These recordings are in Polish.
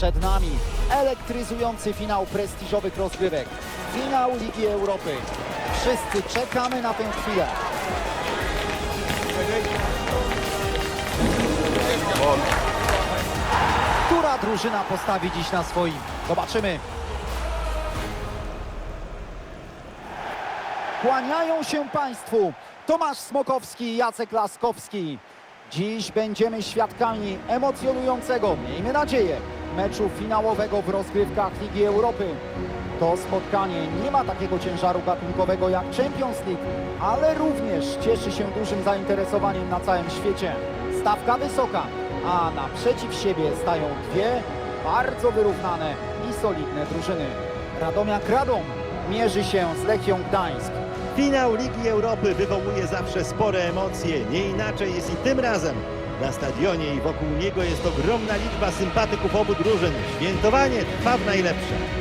Przed nami elektryzujący finał prestiżowych rozgrywek. Finał Ligi Europy. Wszyscy czekamy na tę chwilę. Która drużyna postawi dziś na swoim? Zobaczymy. Kłaniają się Państwu Tomasz Smokowski i Jacek Laskowski. Dziś będziemy świadkami emocjonującego, miejmy nadzieję, meczu finałowego w rozgrywkach Ligi Europy. To spotkanie nie ma takiego ciężaru gatunkowego jak Champions League, ale również cieszy się dużym zainteresowaniem na całym świecie. Stawka wysoka, a naprzeciw siebie stają dwie bardzo wyrównane i solidne drużyny. Radomiak Radom mierzy się z Lechią Gdańsk. Finał Ligi Europy wywołuje zawsze spore emocje. Nie inaczej jest i tym razem. Na stadionie i wokół niego jest ogromna liczba sympatyków obu drużyn. Świętowanie trwa w najlepsze.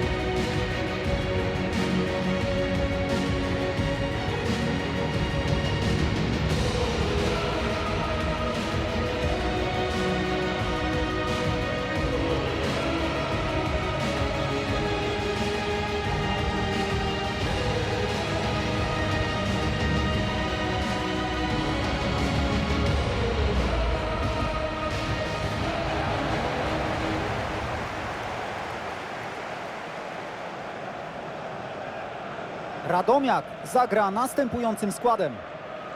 Radomiak zagra następującym składem.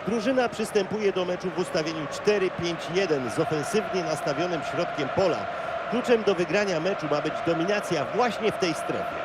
Drużyna przystępuje do meczu w ustawieniu 4-5-1 z ofensywnie nastawionym środkiem pola. Kluczem do wygrania meczu ma być dominacja właśnie w tej strefie.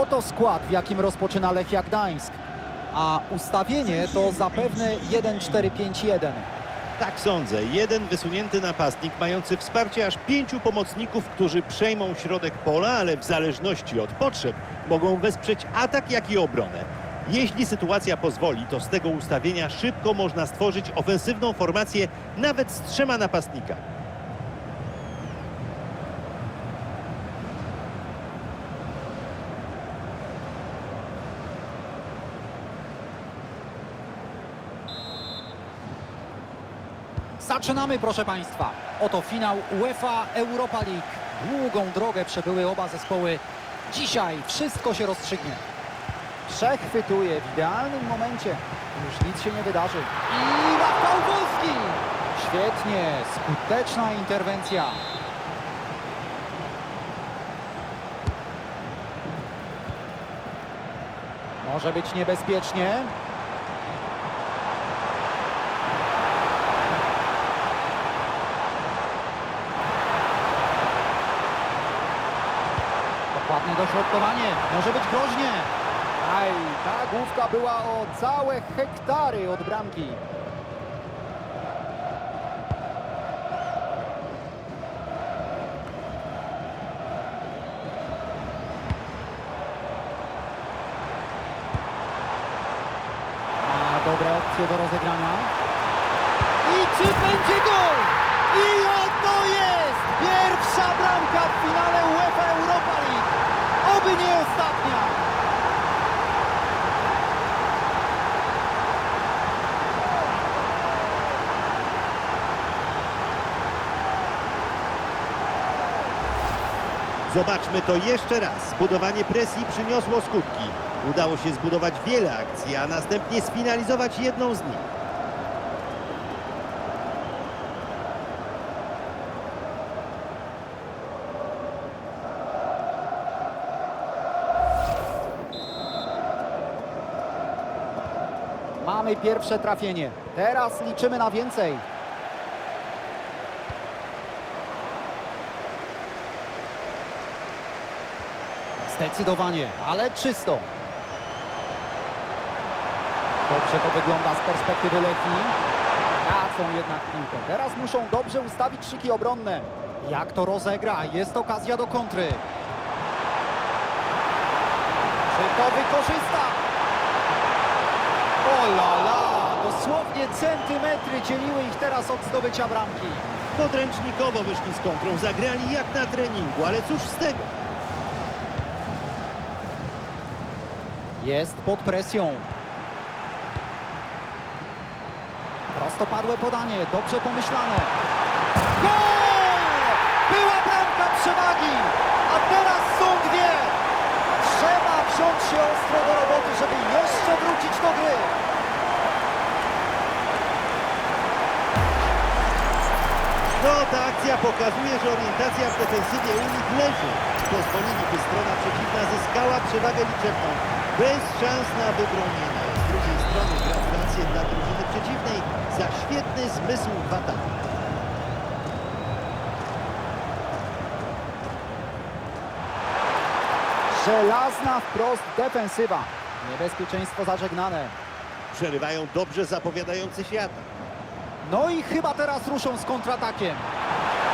Oto skład, w jakim rozpoczyna Lechia Gdańsk. A ustawienie to zapewne 1-4-5-1. Tak sądzę. Jeden wysunięty napastnik mający wsparcie aż pięciu pomocników, którzy przejmą środek pola, ale w zależności od potrzeb mogą wesprzeć atak, jak i obronę. Jeśli sytuacja pozwoli, to z tego ustawienia szybko można stworzyć ofensywną formację nawet z trzema napastnikami. Zaczynamy, proszę Państwa. Oto finał UEFA Europa League. Długą drogę przebyły oba zespoły. Dzisiaj wszystko się rozstrzygnie. Przechwytuje w idealnym momencie. Już nic się nie wydarzy. I Rafał Wolski! Świetnie, skuteczna interwencja. Może być niebezpiecznie. Dokładne dośrodkowanie. Może być groźnie. Aj, ta główka była o całe hektary od bramki. Ma dobre opcje do rozegrania. I czy będzie gol? I oto jest! Pierwsza bramka w finale UEFA Europa League. Oby nie ostatnia. Zobaczmy to jeszcze raz. Budowanie presji przyniosło skutki. Udało się zbudować wiele akcji, a następnie sfinalizować jedną z nich. Mamy pierwsze trafienie. Teraz liczymy na więcej. Zdecydowanie, ale czysto. Dobrze to wygląda z perspektywy Lechii. Tracą jednak piłkę. Teraz muszą dobrze ustawić szyki obronne. Jak to rozegra? Jest okazja do kontry. to wykorzysta. O la la, dosłownie centymetry dzieliły ich teraz od zdobycia bramki. Podręcznikowo wyszli z kontrą, zagrali jak na treningu, ale cóż z tego? Jest pod presją. Prostopadłe podanie, dobrze pomyślane. Gol! Była bramka przewagi, a teraz są dwie. Trzeba wziąć się ostro do roboty, żeby jeszcze wrócić do gry. No, ta akcja pokazuje, że orientacja w defensywie u nich leży. Pozwolili, by strona przeciwna zyskała przewagę liczebną. Bez szans na wybronienie. Z drugiej strony gratulacje dla drużyny przeciwnej za świetny zmysł w ataku. Żelazna wprost defensywa. Niebezpieczeństwo zażegnane. Przerywają dobrze zapowiadający się atak. No i chyba teraz ruszą z kontratakiem.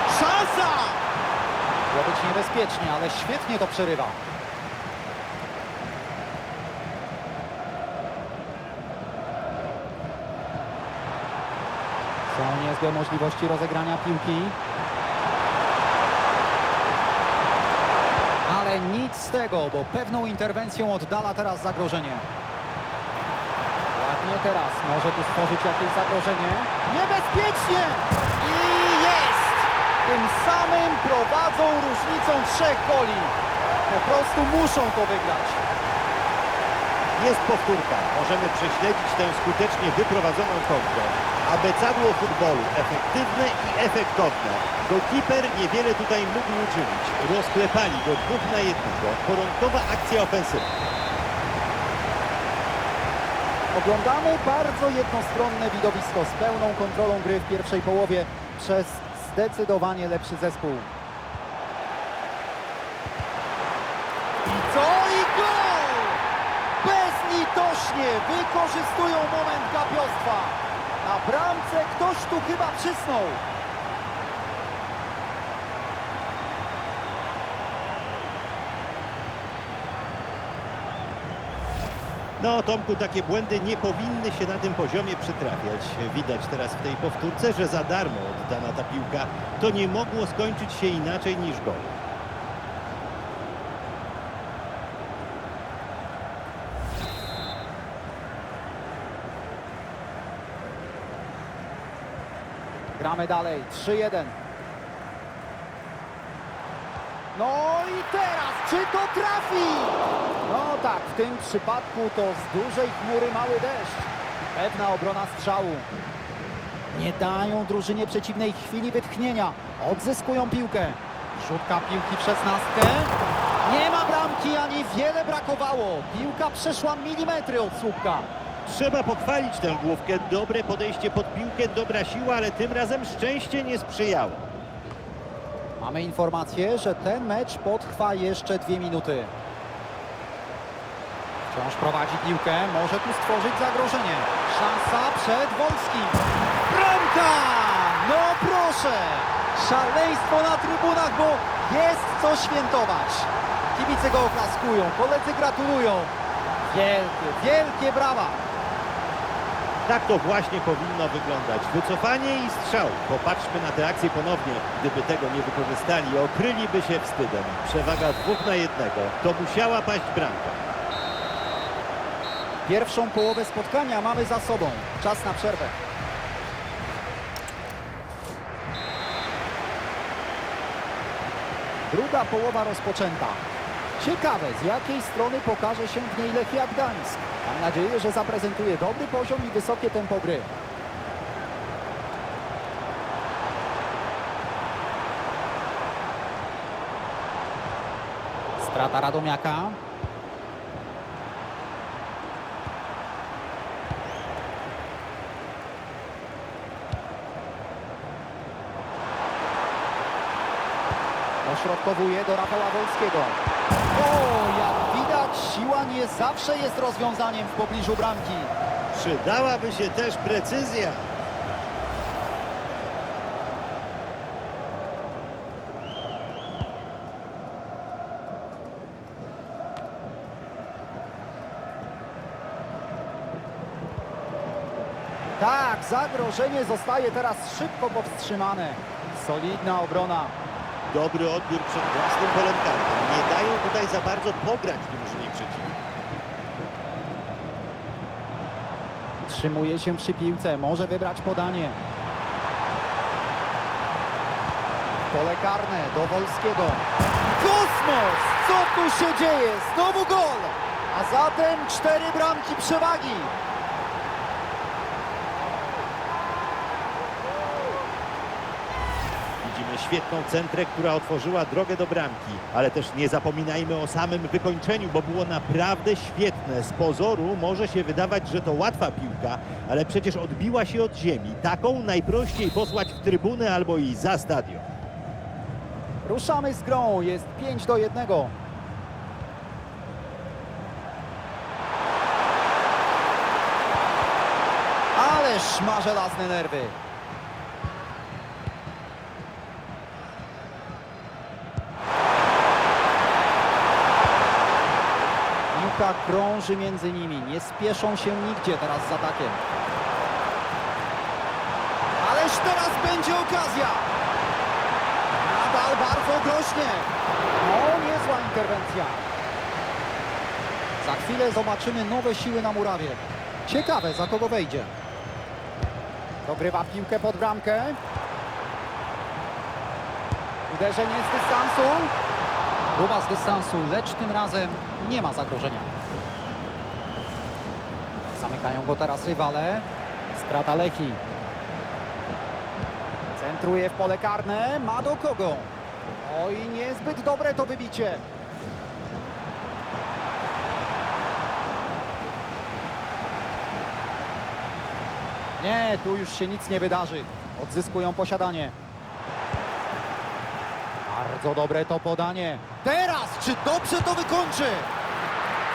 Szansa! Było być niebezpiecznie, ale świetnie to przerywa. Są niezłe możliwości rozegrania piłki. Ale nic z tego, bo pewną interwencją oddala teraz zagrożenie. Ładnie teraz. Może tu stworzyć jakieś zagrożenie. Niebezpiecznie! I jest! Tym samym prowadzą różnicą trzech goli. Po prostu muszą to wygrać. Jest powtórka. Możemy prześledzić tę skutecznie wyprowadzoną kontrę. Abecadło futbolu. Efektywne i efektowne. Goalkeeper niewiele tutaj mógł uczynić. Rozklepali go dwóch na jednego. Porządkowa akcja ofensywna. Oglądamy bardzo jednostronne widowisko z pełną kontrolą gry w pierwszej połowie przez zdecydowanie lepszy zespół. Bezlitośnie wykorzystują moment gapiostwa. Na bramce ktoś tu chyba przysnął. No, Tomku, takie błędy nie powinny się na tym poziomie przytrafiać. Widać teraz w tej powtórce, że za darmo oddana ta piłka. To nie mogło skończyć się inaczej niż gol. Gramy dalej. 3-1. No i teraz, czy to trafi? No tak, w tym przypadku to z dużej chmury mały deszcz. Pewna obrona strzału. Nie dają drużynie przeciwnej chwili wytchnienia. Odzyskują piłkę. Rzutka piłki w szesnastkę. Nie ma bramki, ani wiele brakowało. Piłka przeszła milimetry od słupka. Trzeba pochwalić tę główkę. Dobre podejście pod piłkę, dobra siła, ale tym razem szczęście nie sprzyjało. Mamy informację, że ten mecz potrwa jeszcze dwie minuty. Wciąż prowadzi piłkę, może tu stworzyć zagrożenie. Szansa przed Wolskim. Bramka! No proszę! Szaleństwo na trybunach, bo jest co świętować. Kibice go oklaskują, koledzy gratulują. Wielkie, wielkie brawa! Tak to właśnie powinno wyglądać. Wycofanie i strzał. Popatrzmy na tę akcję ponownie. Gdyby tego nie wykorzystali, okryliby się wstydem. Przewaga dwóch na jednego. To musiała paść bramka. Pierwszą połowę spotkania mamy za sobą. Czas na przerwę. Druga połowa rozpoczęta. Ciekawe, z jakiej strony pokaże się w niej Lechia Gdańsk. Mam nadzieję, że zaprezentuje dobry poziom i wysokie tempo gry. Strata Radomiaka. Dośrodkowuje do Rafała Wolskiego. Siła nie zawsze jest rozwiązaniem w pobliżu bramki. Przydałaby się też precyzja. Tak, zagrożenie zostaje teraz szybko powstrzymane. Solidna obrona. Dobry odbiór przed własnym polem karnym. Nie dają tutaj za bardzo pograć w tym Trzymuje się przy piłce, może wybrać podanie. Pole karne do Wolskiego. Kosmos! Co tu się dzieje? Znowu gol! A zatem cztery bramki przewagi. Świetną centrę, która otworzyła drogę do bramki. Ale też nie zapominajmy o samym wykończeniu, bo było naprawdę świetne. Z pozoru może się wydawać, że to łatwa piłka, ale przecież odbiła się od ziemi. Taką najprościej posłać w trybunę albo i za stadion. Ruszamy z grą, jest 5 do 1. Ależ ma żelazne nerwy. Piłka krąży między nimi, nie spieszą się nigdzie teraz z atakiem. Ależ teraz będzie okazja. Nadal bardzo groźnie. No, niezła interwencja. Za chwilę zobaczymy nowe siły na murawie. Ciekawe, za kogo wejdzie. Dogrywa piłkę pod bramkę. Uderzenie z dystansu. Próba z dystansu, lecz tym razem nie ma zagrożenia. Zamykają go teraz rywale. Strata Lechi. Centruje w pole karne, ma do kogo. Oj, niezbyt dobre to wybicie. Nie, tu już się nic nie wydarzy. Odzyskują posiadanie. Bardzo dobre to podanie. Teraz, czy dobrze to wykończy?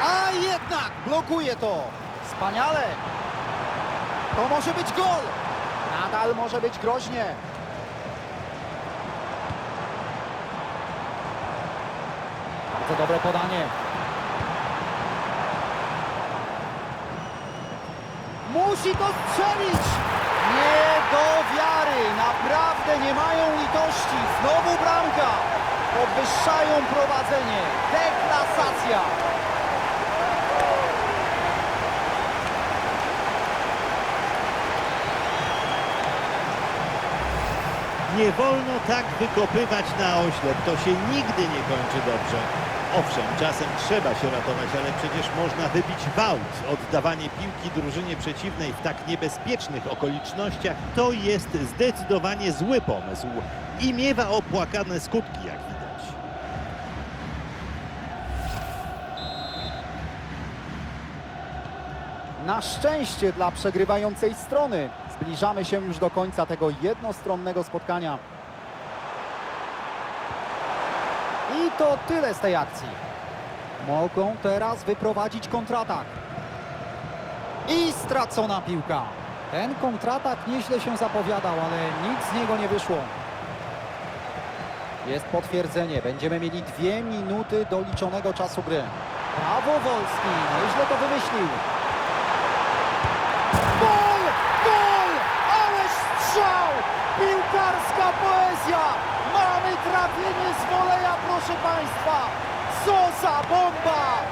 A jednak blokuje to. Wspaniale. To może być gol. Nadal może być groźnie. Bardzo dobre podanie. Musi to strzelić! Nie do wiary! Naprawdę nie mają litości. Znowu. Podwyższają prowadzenie. Deklasacja. Nie wolno tak wykopywać na oślep. To się nigdy nie kończy dobrze. Owszem, czasem trzeba się ratować, ale przecież można wybić gwałt. Oddawanie piłki drużynie przeciwnej w tak niebezpiecznych okolicznościach to jest zdecydowanie zły pomysł i miewa opłakane skutki, jak widać. Na szczęście dla przegrywającej strony. Zbliżamy się już do końca tego jednostronnego spotkania. I to tyle z tej akcji. Mogą teraz wyprowadzić kontratak. I stracona piłka. Ten kontratak nieźle się zapowiadał, ale nic z niego nie wyszło. Jest potwierdzenie. Będziemy mieli dwie minuty do liczonego czasu gry. Brawo Wolski, nieźle to wymyślił. Poezja! Mamy trafienie z woleja, proszę Państwa! Co za bomba!